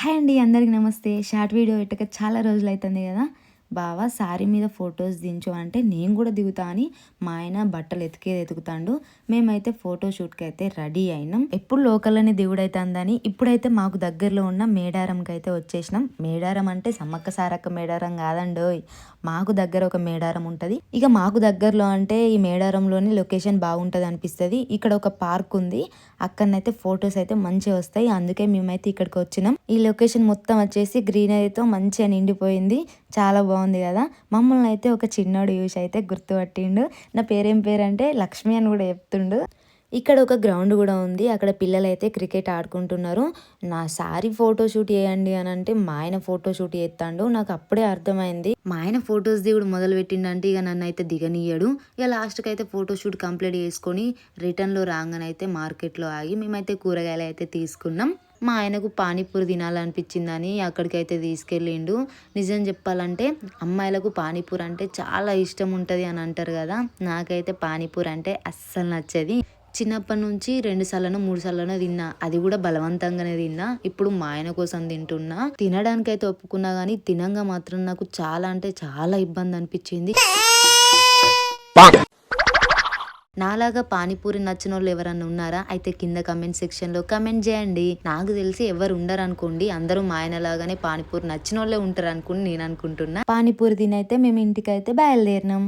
Hi అండి అందరికి నమస్తే. షార్ట్ వీడియో పెట్టక చాలా రోజులు అవుతుంది కదా. బావా సారీ మీద ఫొటోస్ దించు అంటే నేను కూడా దిగుతా అని మా ఆయన బట్టలు ఎతికేది ఎతుకుతాండు. మేమైతే ఫోటో షూట్కి అయితే రెడీ అయినాం. ఎప్పుడు లోకల్లోనే దిగుడు అందని ఇప్పుడైతే మాకు దగ్గరలో ఉన్న మేడారంకి అయితే వచ్చేసినాం. మేడారం అంటే సమ్మక్క సారక్క మేడారం కాదండోయ్. మాకు దగ్గర ఒక మేడారం ఉంటుంది. ఇక మాకు దగ్గరలో అంటే ఈ మేడారంలోని లొకేషన్ బాగుంటుంది అనిపిస్తుంది. ఇక్కడ ఒక పార్క్ ఉంది. అక్కడనైతే ఫొటోస్ అయితే మంచిగా వస్తాయి. అందుకే మేమైతే ఇక్కడికి వచ్చినాం. ఈ లొకేషన్ మొత్తం వచ్చేసి గ్రీనరీతో మంచిగా నిండిపోయింది. చాలా బాగుంది. కదా. మమ్మల్ని అయితే ఒక చిన్నోడు యూస్ అయితే గుర్తుపట్టిండు. నా పేరేం పేరు అంటే లక్ష్మి అని కూడా చెప్తుండు. ఇక్కడ ఒక గ్రౌండ్ కూడా ఉంది. అక్కడ పిల్లలు అయితే క్రికెట్ ఆడుకుంటున్నారు. నా సారీ ఫోటో షూట్ చేయండి అని అంటే మా ఆయన ఫోటో షూట్ చేస్తాడు. నాకు అప్పుడే అర్థమైంది. మా ఆయన ఫొటోస్ దిగుడు మొదలు పెట్టిండంటే ఇక నన్ను అయితే దిగనీయడు ఇక లాస్ట్కి అయితే ఫోటో షూట్ కంప్లీట్ చేసుకొని రిటర్న్లో రాగానైతే మార్కెట్లో ఆగి మేమైతే కూరగాయలు అయితే తీసుకున్నాం. మా ఆయనకు పానీపూరి తినాలనిపించిందని అక్కడికైతే తీసుకెళ్ళిండు. నిజం చెప్పాలంటే అమ్మాయిలకు పానీపూరి అంటే చాలా ఇష్టం ఉంటుంది అని అంటారు కదా. నాకైతే పానీపూరి అంటే అస్సలు నచ్చది. చిన్నప్పటి నుంచి రెండు సార్లను మూడు సార్లను తిన్నా. అది కూడా బలవంతంగానే తిన్నా. ఇప్పుడు మా ఆయన కోసం తింటున్నా. తినడానికైతే ఒప్పుకున్నా కానీ తినంగా మాత్రం నాకు చాలా అంటే చాలా ఇబ్బంది అనిపించింది. నాలాగా పానీపూరి నచ్చిన వాళ్ళు ఎవరన్నా ఉన్నారా? అయితే కింద కమెంట్ సెక్షన్లో కమెంట్ చేయండి. నాకు తెలిసి ఎవరు ఉండరు అనుకోండి అందరూ మా ఆయన లాగానే పానీపూరి నచ్చిన వాళ్ళే ఉంటారు అనుకుని నేను అనుకుంటున్నా. పానీపూరి తినైతే మేము ఇంటికైతే బయలుదేరినాం.